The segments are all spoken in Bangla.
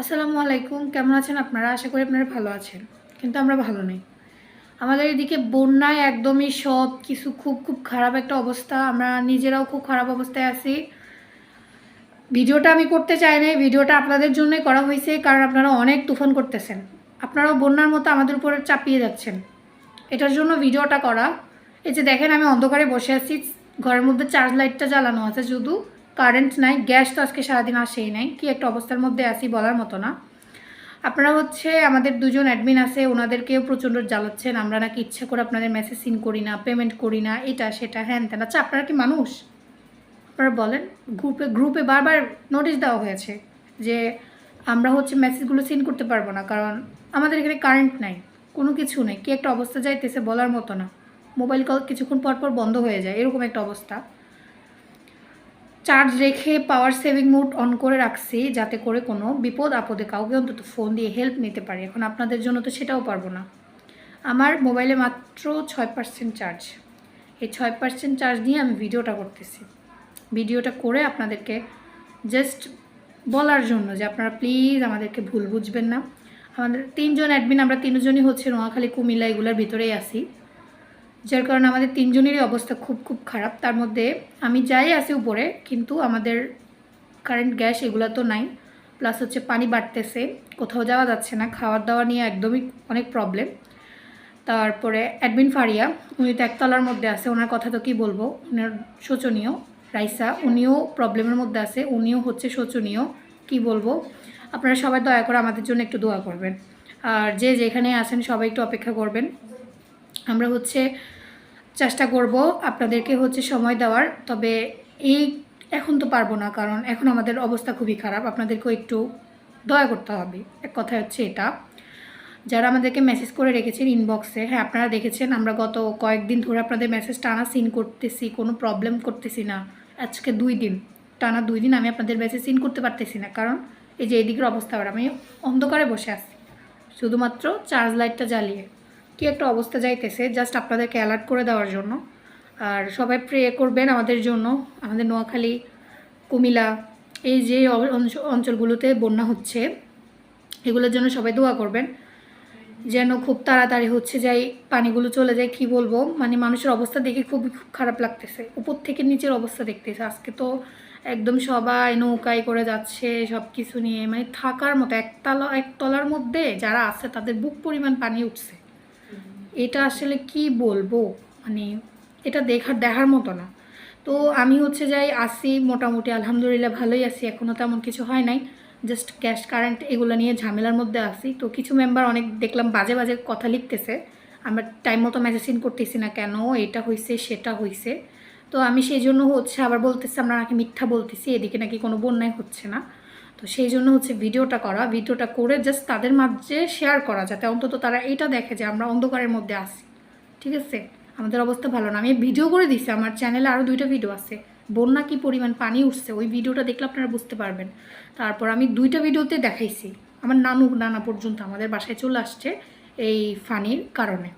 আসসালামু আলাইকুম। কেমন আছেন আপনারা? আশা করি আপনারা ভালো আছেন। কিন্তু আমরা ভালো নেই। আমাদের এদিকে বন্যায় একদমই সব কিছু খুব খুব খারাপ একটা অবস্থা। আমরা নিজেরাও খুব খারাপ অবস্থায় আছি। ভিডিওটা আমি করতে চাই নাই। ভিডিওটা আপনাদের জন্যই করা হয়েছে, কারণ আপনারা অনেক তুফান করতেছেন। আপনারাও বন্যার মতো আমাদের উপরে চাপিয়ে যাচ্ছেন। এটার জন্য ভিডিওটা করা। এই যে দেখেন, আমি অন্ধকারে বসে আছি। ঘরের মধ্যে চার্জ লাইটটা জ্বালানো আছে শুধু কারেন্ট নাই গ্যাস তো আজকে সারাদিন আসেই নাই, কি একটা অবস্থার মধ্যে আছি বলার মতো না। আপনারা হচ্ছে, আমাদের দুজন অ্যাডমিন আছে, ওনাদেরকেও প্রচণ্ড জ্বালাচ্ছেন, আমরা নাকি ইচ্ছা করে আপনাদের মেসেজ সিন করি না পেমেন্ট করি না, এটা, সেটা, হ্যান ত্যান। আচ্ছা আপনারা কি মানুষ? আপনারা বলেন। গ্রুপে গ্রুপে বারবার নোটিশ দেওয়া হয়েছে যে আমরা হচ্ছে মেসেজগুলো সিন করতে পারব না, কারণ আমাদের এখানে কারেন্ট নাই, কোনো কিছু নেই, কি একটা অবস্থা যাইতেছে বলার মতো না। মোবাইল কল কিছুক্ষণ পর পর বন্ধ হয়ে যায়, এরকম একটা অবস্থা। চার্জ রেখে পাওয়ার সেভিং মোড অন করে রাখছি, যাতে করে কোনো বিপদ আপদে কাউকে অন্তত ফোন দিয়ে হেল্প নিতে পারি। এখন আপনাদের জন্য তো সেটাও পারব না। আমার মোবাইলে মাত্র ছয় পার্সেন্ট চার্জ এই ছয় পার্সেন্ট চার্জ দিয়ে আমি ভিডিওটা করতেছি। ভিডিওটা করে আপনাদেরকে জাস্ট বলার জন্য যে আপনারা প্লিজ আমাদেরকে ভুল বুঝবেন না। আমাদের তিনজন অ্যাডমিন আমরা তিনজনই হচ্ছে নোয়াখালী, কুমিল্লা, এগুলোর ভিতরেই আছি। যার কারণে আমাদের তিনজনেরই অবস্থা খুব খুব খারাপ। তার মধ্যে আমি যাই আছি উপরে, কিন্তু আমাদের কারেন্ট গ্যাস এগুলো তো নাই। প্লাস হচ্ছে পানি বাড়তেছে, কোথাও যাওয়া যাচ্ছে না। খাওয়ার দাওয়া নিয়ে একদমই অনেক প্রবলেম তারপরে অ্যাডমিন ফারিয়া, উনি তো একতলার মধ্যে আছে, ওনার কথা তো কী বলব? ওনার শোচনীয়। রাইসা, উনিও প্রবলেমের মধ্যে আছে, উনিও হচ্ছে শোচনীয়। কি বলব? আপনারা সবাই দয়া করে আমাদের জন্য একটু দোয়া করবেন। আর যে যেখানে আছেন সবাই একটু অপেক্ষা করবেন। আমরা হচ্ছে চেষ্টা করব আপনাদেরকে হচ্ছে সময় দেওয়ার, তবে এই এখন তো পারব না, কারণ এখন আমাদের অবস্থা খুবই খারাপ। আপনাদেরকেও একটু দয়া করতে হবে। এক কথা হচ্ছে এটা। যারা আমাদেরকে মেসেজ করে রেখেছেন ইনবক্সে হ্যাঁ আপনারা দেখেছেন, আমরা গত কয়েকদিন ধরে আপনাদের মেসেজ টানা সিন করতেছি, কোনো প্রবলেম করতেছি না। আজকে দুই দিন, টানা দুই দিন আমি আপনাদের মেসেজ সিন করতে পারতেছি না, কারণ এই যে এদিকের অবস্থা আমি অন্ধকারে বসে আছি। শুধুমাত্র চার্জ লাইটটা জ্বালিয়ে। কি একটা অবস্থা যাইতেছে জাস্ট আপনাদেরকে অ্যালার্ট করে দেওয়ার জন্য। আর সবাই প্রে করবেন আমাদের জন্য, আমাদের নোয়াখালী, কুমিল্লা, এই যে অঞ্চ- অঞ্চলগুলোতে বন্যা হচ্ছে, এগুলোর জন্য সবাই দোয়া করবেন। যেন খুব তাড়াতাড়ি হচ্ছে, যাই পানিগুলো চলে যায়, কি বলব? মানে মানুষের অবস্থা দেখে খুবই খুব খারাপ লাগতেছে। উপর থেকে নিচের অবস্থা দেখতেছে। আজকে তো একদম সবাই নৌকায় করে যাচ্ছে সব কিছু নিয়ে। মানে থাকার মতো, একতলা, একতলার মধ্যে যারা আছে, তাদের বুক পরিমাণ পানি উঠছে। এটা আসলে কি বলব? মানে এটা দেখার দেখার মতো না। তো আমি হচ্ছে যাই আসি, মোটামুটি আলহামদুলিল্লাহ ভালোই আছি এখনও তেমন কিছু হয় নাই। জাস্ট গ্যাস কারেন্ট এগুলো নিয়ে ঝামেলার মধ্যে আসি তো কিছু মেম্বার অনেক দেখলাম বাজে বাজে কথা লিখতেছে। আমরা টাইম মতো মেসেজিং করতেছি না কেন? এটা হয়েছে সেটা হয়েছে তো আমি সেই জন্য হচ্ছে আবার বলতেছি, আমরা নাকি মিথ্যা বলতেছি, এদিকে নাকি কোনো বন্যায় হচ্ছে না। তো সেই জন্য হচ্ছে ভিডিওটা করা, ভিডিওটা করে জাস্ট তাদের মাঝে শেয়ার করা যাতে অন্তত তারা এটা দেখে যে আমরা অন্ধকারের মধ্যে আসি ঠিক আছে? আমাদের অবস্থা ভালো না। আমি ভিডিও করে দিছি, আমার চ্যানেলে আরও দুইটা ভিডিও আছে। বন্যা কি পরিমাণ পানি উঠছে, ওই ভিডিওটা দেখলে আপনারা বুঝতে পারবেন। তারপর আমি দুইটা ভিডিওতে দেখাইছি। আমার নানু নানা পর্যন্ত আমাদের বাসায় চলে আসছে এই ফানির কারণে।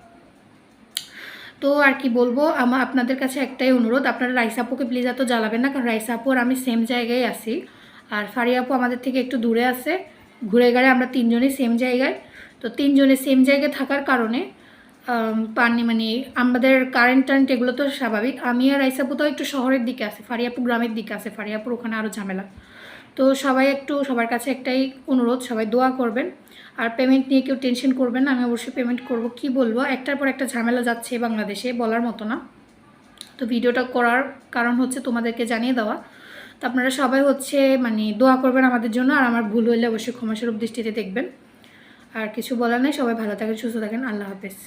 তো আর কি বলব আমার আপনাদের কাছে একটাই অনুরোধ, আপনারা রাইসাপুকে প্লিজ এত জ্বালাবেন না, কারণ রাইসাপু আর আমি সেম জায়গায় আছি। আর ফারিয়াপু আমাদের থেকে একটু দূরে আছে। ঘুরে গেলে আমরা তিনজনই সেম জায়গায়। তো তিনজনে সেম জায়গায় থাকার কারণে পানি মানে আমাদের কারেন্ট টারেন্ট এগুলো তো স্বাভাবিক। আমি আর রাইসাপু তো একটু শহরের দিকে আছে ফারিয়াপু গ্রামের দিকে আছে ফারিয়াপুর ওখানে আরও ঝামেলা। তো সবাই একটু সবার কাছে একটাই অনুরোধ, সবাই দোয়া করবেন। আর পেমেন্ট নিয়ে কেউ টেনশন করবেন না, আমি অবশ্যই পেমেন্ট করব। কি বলব? একটার পর একটা ঝামেলা যাচ্ছে বাংলাদেশে, বলার মতো না। তো ভিডিওটা করার কারণ হচ্ছে তোমাদেরকে জানিয়ে দেওয়া। তো আপনারা সবাই হচ্ছে মানে দোয়া করবেন আমাদের জন্য, আর আমার ভুল হইলে অবশ্যই ক্ষমাস্বরূপ দৃষ্টিতে দেখবেন। আর কিছু বলার নেই, সবাই ভালো থাকেন, সুস্থ থাকেন, আল্লাহ হাফেজ।